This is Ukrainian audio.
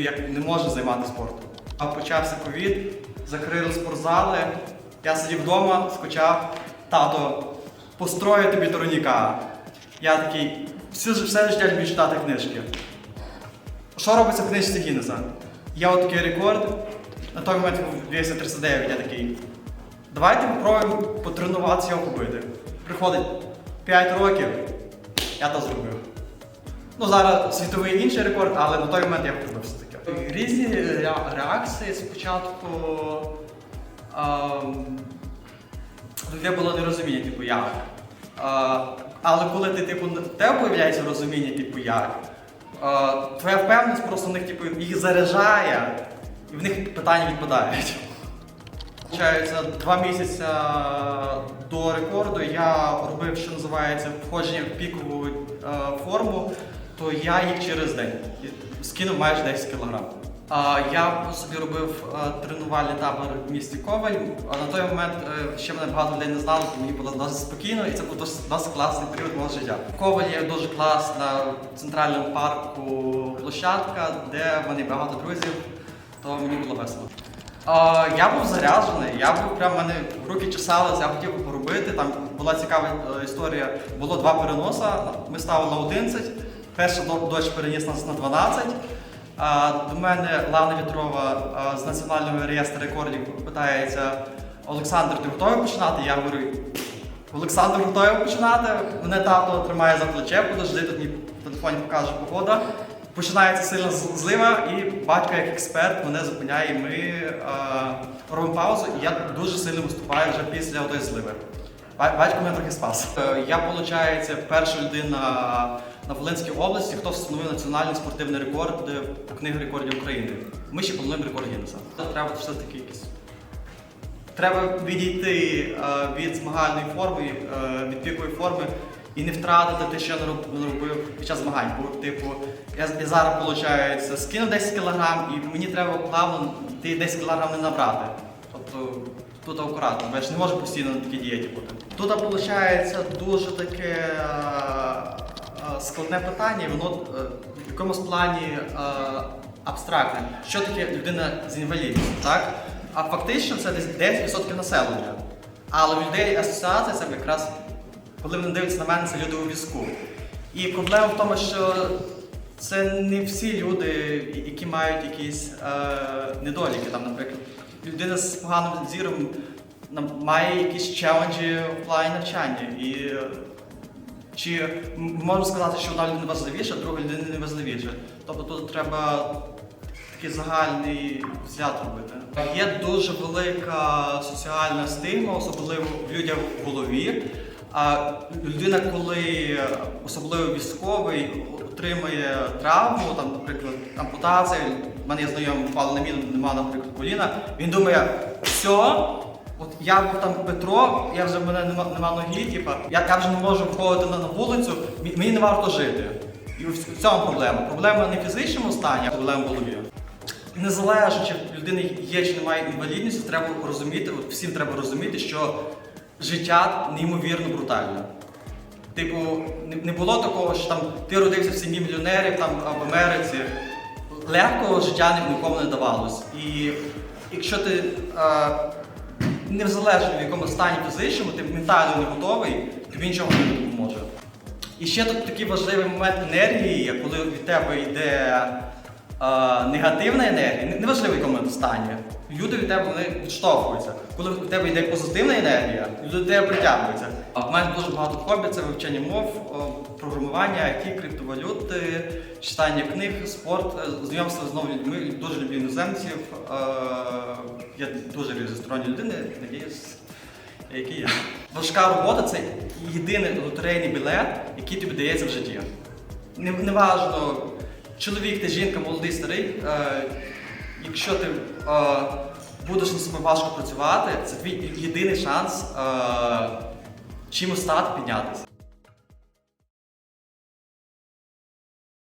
як не може займатися спортом. А почався ковід, закрили спортзали. Я сидів вдома, скучав, тато, построю тобі турніка. Я такий, все, все життя люблю читати книжки. Що робиться в книжці Гіннеса? Є от такий рекорд. На той момент був 239, я такий. Давайте попробуємо потренуватися його побити. Приходить 5 років, я то зробив. Ну, зараз світовий інший рекорд, але на той момент я побив все таки. Різні ре- реакції спочатку. Людей було нерозуміння, типу, як. Е, але коли ти, типу, тебе появляється розуміння, типу, як, е, твоя впевненість просто в них, типу, їх заряджає, і в них питання відпадають. Получається, два місяці до рекорду я робив, що називається, входження в пікову е, форму, то я їх через день скинув майже 10 кг. А, я собі робив е, тренувальний табор в місті Коваль. На той момент е, ще мене багато людей не знало, то мені було досить спокійно, і це був досить, досить класний період мого життя. В є дуже класна в центральному парку площадка, де в мене багато друзів, то мені було весело. Я був заряджений, я був прям мене руки чесалися, я хотів би поробити. Там була цікава е, історія. Було два переноса. Ми ставили на 11. Перша до- дощ переніс нас на 12. А, до мене Лана Вітрова з національного реєстру рекордів питається: Олександр, ти готовий починати? Я говорю, Олександр готовий починати. Мене тато тримає за плече, подожди, тут мені в телефоні покаже погода. Починається сильна злива, і батько, як експерт, мене зупиняє. і Ми робимо паузу, і я дуже сильно виступаю вже після тої зливи. Ба- Батько мене трохи спас. Е, Я, виходить, перша людина на Волинській області, хто встановив національний спортивний рекорд е, по книгі рекордів України. Ми ще плануємо рекорд Гіннеса. Треба все-таки якийсь Треба відійти е, від змагальної форми, е, від пікової форми і не втратити те, що я не робив під час змагань. Бо, типу, я, зараз, виходить, скину 10 кг і мені треба плавно ті 10 кг не набрати. Тобто тут акуратно, бо я ж не можу постійно на такій дієті бути. Тут, виходить, дуже таке складне питання, воно е, в якомусь плані абстрактне. Що таке людина з інвалідністю, так? А фактично це десь 10% населення. Але у людей асоціація це якраз, коли вони дивляться на мене, це люди у візку. І проблема в тому, що це не всі люди, які мають якісь е, недоліки. Там, наприклад, людина з поганим зіром має якісь челенджі в плані навчання. І чи можна сказати, що одна людина важливіша, а друга людина не важливіша. Тобто тут треба такий загальний взгляд робити. Є дуже велика соціальна стигма, особливо в людях в голові. А людина, коли особливо військовий, отримує травму, там, наприклад, ампутація, в мене є знайомий, впали на міну, нема, наприклад, коліна, він думає, все, От я був там Петро, я вже в мене нема, нема ноги, типа, я, я вже не можу виходити на, на вулицю, мені не варто жити. І в, цьому проблема. Проблема не в фізичному стані, а проблема в голові. Незалежно, чи в людини є чи немає інвалідності, треба розуміти, от всім треба розуміти, що життя неймовірно брутальне. Типу, не, не було такого, що там ти родився в сім'ї мільйонерів там а в Америці. Легкого життя ні- нікому не давалось. І якщо ти е, незалежно в якому стані фізичному, ти ментально не готовий, тобі нічого не допоможе. І ще тут такий важливий момент енергії, коли від тебе йде негативна енергія, не- неважливо в якому стані, люди від тебе вони відштовхуються. Коли в тебе йде позитивна енергія, люди до тебе притягуються. А в мене дуже багато хобі це вивчення мов, програмування, IT, криптовалюти, читання книг, спорт, е, знайомство з новими людьми, дуже люблю іноземців. Е, я дуже різностороння людина, надіюсь який я. Важка робота це єдиний лотерейний білет, який тобі дається в житті. Не, неважно, чоловік ти жінка, молодий, старий. Е, якщо ти е, будеш на себе важко працювати, це твій єдиний шанс е, чимось стати піднятися.